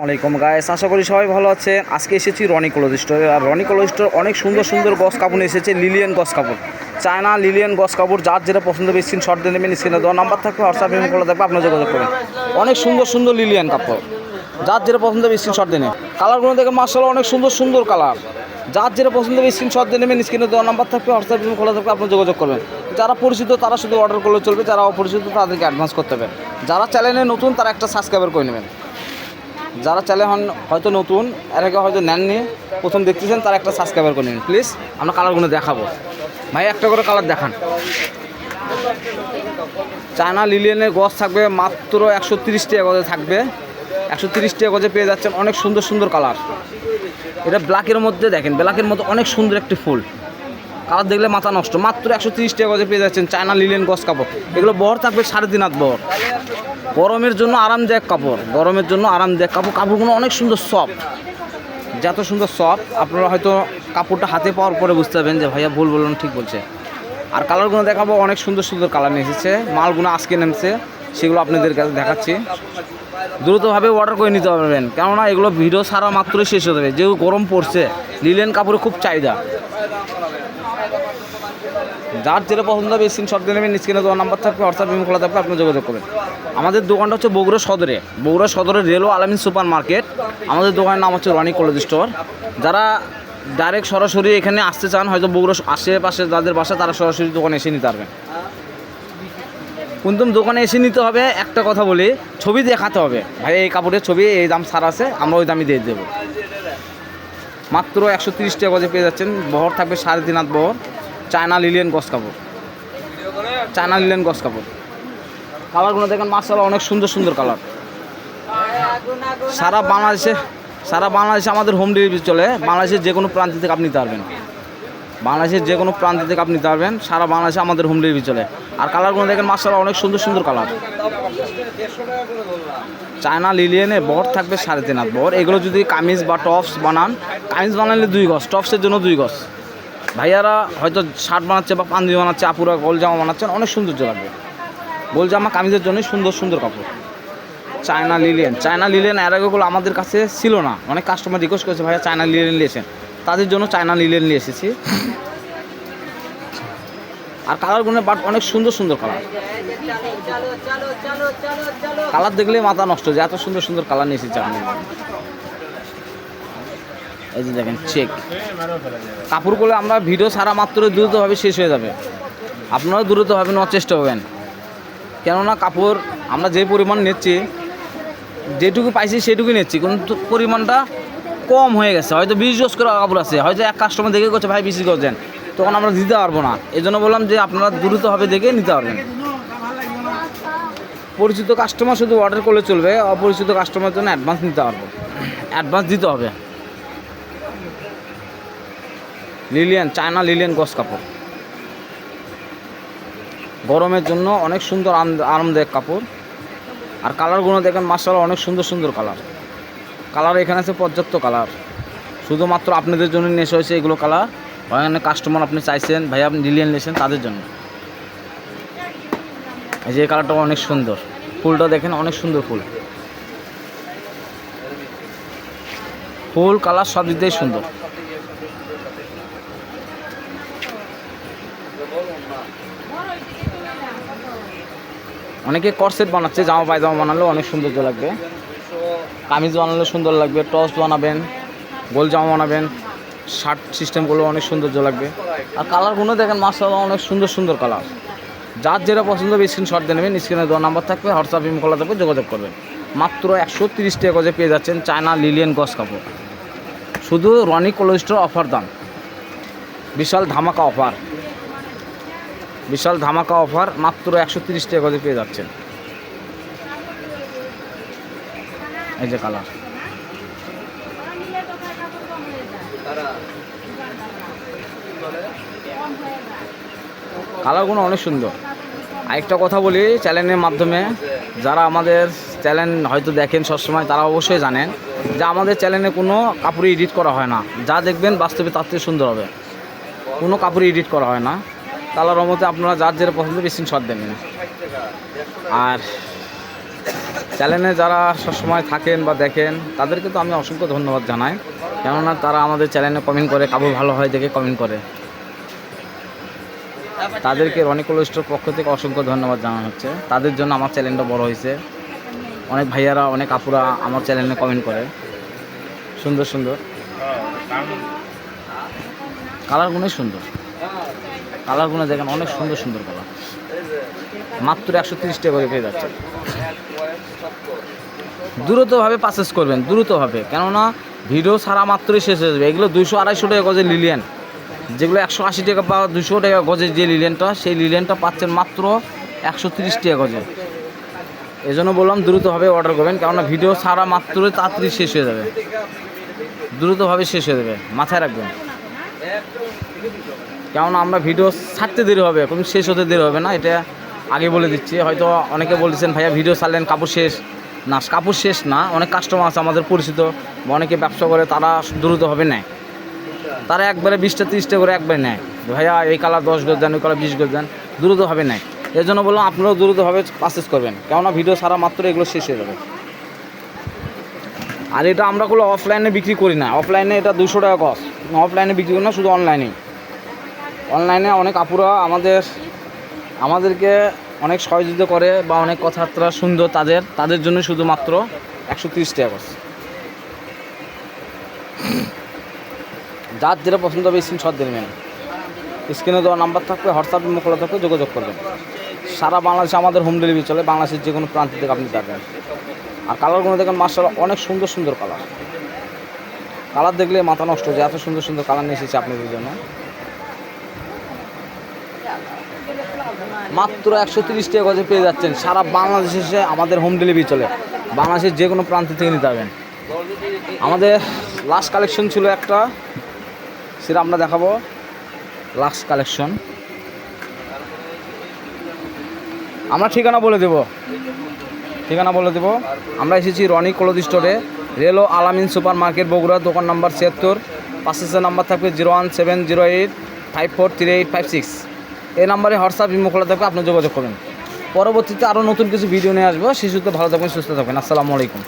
ওয়ালাইকুম গায়েস আশা করি সবাই ভালো আছে আজকে এসেছি রনি স্টোরে আর রনি স্টোর অনেক সুন্দর সুন্দর গস কাপড় এসেছে, লিলিয়ান গস কাপড়। চায়না লিলিয়ান গস কাপড়, যার যেটা পছন্দ হবে শট দিয়ে নেবেন স্ক্রিনে দেওয়া নাম্বার থাকবে হোয়াটসঅ্যাপ এবং কলে থাকবে আপনার যোগাযোগ করবেন। অনেক সুন্দর সুন্দর লিলিয়ান কাপড়। যার যেটা পছন্দ হবে শট দিয়ে কালারগুলো দেখেন মার্শাল্লাহ অনেক সুন্দর সুন্দর কালার যার যেটা পছন্দ হবে শট দিয়ে নেবেন স্ক্রিনে দেওয়া নাম্বার থাকবে হোয়াটসঅ্যাপ এবং খোলা থাকবে আপনার যোগাযোগ করবেন। যারা পরিচিত, তারা শুধু অর্ডার করলে চলবে, যারা অপরিচিত, তাদেরকে অ্যাডভান্স করতে হবে। যারা চ্যানেলে নতুন, তারা একটা সাবস্ক্রাইবার করে নেবেন। যারা চাইলে হন হয়তো নতুন, এর আগে হয়তো নেননি, প্রথম দেখতেছেন, তারা একটা সাবস্ক্রাইবার করে নিন প্লিজ আমরা কালারগুলো দেখাবো। ভাই, একটা করে কালার দেখান। চায়না লিলিয়ানের গছ থাকবে মাত্র একশো টাকা গজে থাকবে। একশো টাকা গজে পেয়ে যাচ্ছেন অনেক সুন্দর সুন্দর কালার এটা ব্ল্যাকের মধ্যে দেখেন ব্ল্যাকের মধ্যে অনেক সুন্দর একটি ফুল। কালার দেখলে মাথা নষ্ট। মাত্র একশো তিরিশ টাকা গজে পেয়ে যাচ্ছেন চায়না লিলেন গছ কাপড়। এগুলো বহর থাকবে সাড়ে তিন হাত বহর। গরমের জন্য আরামদায়ক কাপড়। গরমের জন্য আরামদায়ক কাপড়। কাপড়গুলো অনেক সুন্দর সফট। যত সুন্দর সফট। আপনারা হয়তো কাপড়টা হাতে পাওয়ার পরে বুঝতে পারবেন যে ভাইয়া ভুল বললেন ঠিক বলছে। আর কালারগুলো দেখাবো। অনেক সুন্দর সুন্দর কালার নিয়ে এসেছে। মালগুলো আজকে নেমেছে। সেগুলো আপনাদের কাছে দেখাচ্ছি। দ্রুতভাবে অর্ডার করে নিতে পারবেন। কেননা এগুলো ভিডিও সারা মাত্রই শেষ হয়ে যাবে। যেহেতু গরম পড়ছে, লিলেন কাপড়ে খুব চাহিদা। যার যেটা পছন্দ হবে স্ক্রিনশট দিয়ে নেবেন স্ক্রিনে দেওয়ার নাম্বার থাকবে হোয়াটসঅ্যাপ ইমেল খোলা থাকবে, আপনি যোগাযোগ করবেন। আমাদের দোকানটা হচ্ছে বগুড়া সদরে। বগুড়া সদরে রেলও আলামিন সুপার মার্কেট আমাদের দোকানের নাম হচ্ছে রনি কলেজ স্টোর। যারা ডাইরেক্ট সরাসরি এখানে আসতে চান, হয়তো বগুড়া আশেপাশে যাদের বাসা, তারা সরাসরি দোকানে এসে নিতে পারবেন। কিন্তু দোকানে এসে নিতে হবে। একটা কথা বলি, ছবি দেখাতে হবে। ভাই, এই কাপড়ের ছবি, এই দাম ছাড় আছে, আমরা ওই দামই দিয়ে দেবো। মাত্র একশো তিরিশ টাকা পেয়ে যাচ্ছেন। বহর থাকবে সাড়ে তিন হাত বহর। চায়না লিলিয়ান গস কাপড়। চায়না লিলিয়ান গস কাপড়। কালারগুলো দেখেন মার্শাল অনেক সুন্দর সুন্দর কালার। সারা বাংলাদেশে সারা বাংলাদেশে আমাদের হোম ডেলিভারি চলে। বাংলাদেশের যে কোনো প্রান্ত থেকে আপনি পারবেন। বাংলাদেশের যে কোনো প্রান্ত থেকে আপনি পারবেন। সারা বাংলাদেশে আমাদের হোম ডেলিভারি চলে। আর কালারগুলো দেখেন মার্শাল অনেক সুন্দর সুন্দর কালার। চায়না লিলিয়ানে বর থাকবে সাড়ে তিন হাত। বর, এগুলো যদি কামিজ বা টপস বানান, কামিজ বানালে দুই গজ টপসের জন্য দুই গজ ভাইয়ারা হয়তো শার্ট বানাচ্ছে বা পাঞ্জাবি বানাচ্ছে, আপুরা গোল জামা বানাচ্ছেন, অনেক সৌন্দর্য লাগবে। গোল জামা, কামিজের জন্যই সুন্দর সুন্দর কাপড়। চায়না লিলিয়ান চায়না লিলিয়ান এর আগেগুলো আমাদের কাছে ছিল না। অনেক কাস্টমার রিকোয়েস্ট করেছে, ভাইয়া চায়না লিলিয়ান নিয়েছেন তাদের জন্য চায়না লিলিয়ান নিয়ে এসেছি। আর কালারগুলো বাট অনেক সুন্দর সুন্দর কালার কালার দেখলে মাথা নষ্ট যে এত সুন্দর সুন্দর কালার নিয়ে এসেছে এই যে দেখেন চেক কাপড়গুলো আমরা ভিডিও সারা মাত্র দ্রুতভাবে শেষ হয়ে যাবে। আপনারাও দ্রুতভাবে নেওয়ার চেষ্টা করবেন। কেননা কাপড় আমরা যে পরিমাণ নিচ্ছি, যেটুকু পাইছি সেটুকুই নিচ্ছি, কিন্তু পরিমাণটা কম হয়ে গেছে। হয়তো বিশ গজ করে কাপড় আছে, হয়তো এক কাস্টমার দেখে করছে ভাই, বিশ গজ দেন। তখন আমরা দিতে পারব না। এই জন্য বললাম যে আপনারা দ্রুতভাবে দেখে নিতে পারবেন। পরিচিত কাস্টমার শুধু অর্ডার করলে চলবে, অপরিচিত কাস্টমার জন্য অ্যাডভান্স নিতে পারব। অ্যাডভান্স দিতে হবে। লিলিয়ান, চায়না লিলিয়ান গস কাপড়। গরমের জন্য অনেক সুন্দর আরামদায়ক কাপড়। আর কালারগুলো দেখেন মার্শাল অনেক সুন্দর সুন্দর কালার কালার এখানে আছে পর্যাপ্ত কালার শুধুমাত্র আপনাদের জন্য নেশা হয়েছে এগুলো কালার এখানে কাস্টমার আপনি চাইছেন ভাই আপনি লিলিয়ান নিয়েছেন তাদের জন্য। এই যে কালারটা অনেক সুন্দর। ফুলটা দেখেন, অনেক সুন্দর ফুল। ফুল কালার সব দিক সুন্দর। অনেকে করসেট বানাচ্ছে, জামা পায়জামা বানালেও অনেক সৌন্দর্য লাগবে। কামিজ বানালে সুন্দর লাগবে টস বানাবেন, গোল জামা বানাবেন শার্ট সিস্টেমগুলো অনেক সৌন্দর্য লাগবে। আর কালারগুলো দেখেন মাসাল অনেক সুন্দর সুন্দর কালার যার যেটা পছন্দ হবে স্ক্রিনশট দিয়ে নেবেন স্ক্রিনে দেওয়া নাম্বার থাকবে হোয়াটসঅ্যাপ ইম কলা থাকবে, যোগাযোগ করবেন। মাত্র একশো তিরিশ টাকা গজে পেয়ে যাচ্ছেন চায়না লিলিয়ান গস কাপড়। শুধু রনি কোলেস্টোর অফার দাম। বিশাল ধামাকা অফার বিশাল ধামাকা অফার, মাত্র একশো তিরিশ টাকা গজে পেয়ে যাচ্ছেন। এই যে কালার। কালারগুলো অনেক সুন্দর। আরেকটা কথা বলি চ্যানেলের মাধ্যমে, যারা আমাদের চ্যানেল হয়তো দেখেন সবসময়, তারা অবশ্যই জানেন যে আমাদের চ্যানেলে কোনো কাপড় এডিট করা হয় না। যা দেখবেন বাস্তবে তার থেকে সুন্দর হবে। কোনো কাপড় এডিট করা হয় না। কালার মতে আপনারা যার যেটা পছন্দ বেশি শট দেবেন আর চ্যানেলে যারা সবসময় থাকেন বা দেখেন, তাদেরকে তো আমি অসংখ্য ধন্যবাদ জানাই। কেননা তারা আমাদের চ্যানেলে কমেন্ট করে কাবু ভালো হয় দেখে কমেন্ট করে। তাদেরকে রনি কোলেস্টোর পক্ষ থেকে অসংখ্য ধন্যবাদ জানানো হচ্ছে। তাদের জন্য আমার চ্যানেলটা বড় হয়েছে। অনেক ভাইয়ারা, অনেক আপুরা আমার চ্যানেলে কমেন্ট করে। সুন্দর সুন্দর। কালারগুলোই সুন্দর। কালারগুলো দেখেন অনেক সুন্দর সুন্দর কালার। মাত্র একশো তিরিশ টাকা করে পেয়ে যাচ্ছে দ্রুতভাবে পারচেস করবেন, দ্রুতভাবে। কেননা ভিডিও ছাড়া মাত্রই শেষ হয়ে যাবে। এগুলো দুশো আড়াইশো টাকা গজে লিলিয়ান যেগুলো একশো আশি টাকা বা দুশো টাকা গজের যে লিলিয়ানটা সেই লিলিয়ানটা পাচ্ছেন মাত্র একশো তিরিশ টাকা গজে। এই জন্য বললাম দ্রুতভাবে অর্ডার করবেন, কেননা ভিডিও ছাড়া মাত্রই তাড়াতাড়ি শেষ হয়ে যাবে। দ্রুতভাবে শেষ হয়ে যাবে। মাথায় রাখবেন। কেননা আমরা ভিডিও ছাড়তে দেরি হবে কোনো শেষ হতে দেরি হবে না, এটা আগে বলে দিচ্ছি। হয়তো অনেকে বলছেন ভাইয়া, ভিডিও ছাড়লেন, কাপড় শেষ। না, কাপড় শেষ না, অনেক কাস্টমার আছে আমাদের পরিচিত, বা অনেকে ব্যবসা করে, তারা দ্রুত হবে নেয়। তারা একবারে বিশটা, তিরিশটা করে একবারে নেয়। ভাইয়া, এই কালার দশ গজ দেন, ওই কালার বিশ গজ দেন। দ্রুত হবে নেয়। এর জন্য বললাম, আপনারাও দ্রুতভাবে পারচেস করবেন। কেননা ভিডিও সারা মাত্র এগুলো শেষ হয়ে যাবে। আর এটা আমরা কোনো অফলাইনে বিক্রি করি না। অফলাইনে এটা দুশো টাকা কস অফলাইনে বিক্রি করি না, শুধু অনলাইনেই অনলাইনে অনেক আপুরা আমাদের, আমাদেরকে অনেক সহযোগিতা করে বা অনেক কথাবার্তা সুন্দর তাদের তাদের জন্য শুধুমাত্র একশো তিরিশ টাকা কস যার যেটা পছন্দ হবে স্ক্রিনশট দেবেন স্ক্রিনে দেওয়া নাম্বার থাকবে হোয়াটসঅ্যাপ খোলা থাকবে, যোগাযোগ করবেন। সারা বাংলাদেশে আমাদের হোম ডেলিভারি চলে, বাংলাদেশের যে কোনো প্রান্ত থেকে আপনি যাবেন আর কালারগুলো দেখেন মার্শাল অনেক সুন্দর সুন্দর কালার কালার দেখলে মাথা নষ্ট হয়ে যায়, এত সুন্দর সুন্দর কালার নিয়ে এসেছে আপনাদের জন্য। মাত্র একশো তিরিশ টাকা গজে পেয়ে যাচ্ছেন। সারা বাংলাদেশে এসে আমাদের হোম ডেলিভারি চলে। বাংলাদেশের যে কোনো প্রান্ত থেকে নিতে পারবেন। আমাদের লাস্ট কালেকশন ছিল একটা। সেটা আমরা দেখাবো। লাস্ট কালেকশন আমরা ঠিকানা বলে দেব। ঠিকানা বলে দেব। আমরা এসেছি রনি ক্লোথ স্টোরে রেলো আলামিন সুপার মার্কেট বগুড়া, দোকান নাম্বার ছিয়াত্তর। পাঁচের নাম্বার থাকবে zero one seven zero eight five four three eight five six এই নাম্বারে হোয়াটসঅ্যাপ, ইমো খোলা থাকবে আপনি যোগাযোগ করবেন। পরবর্তীতে আরও নতুন কিছু ভিডিও নিয়ে আসব। শিশুতে ভালো থাকবেন, সুস্থ থাকবেন। আসসালামু আলাইকুম।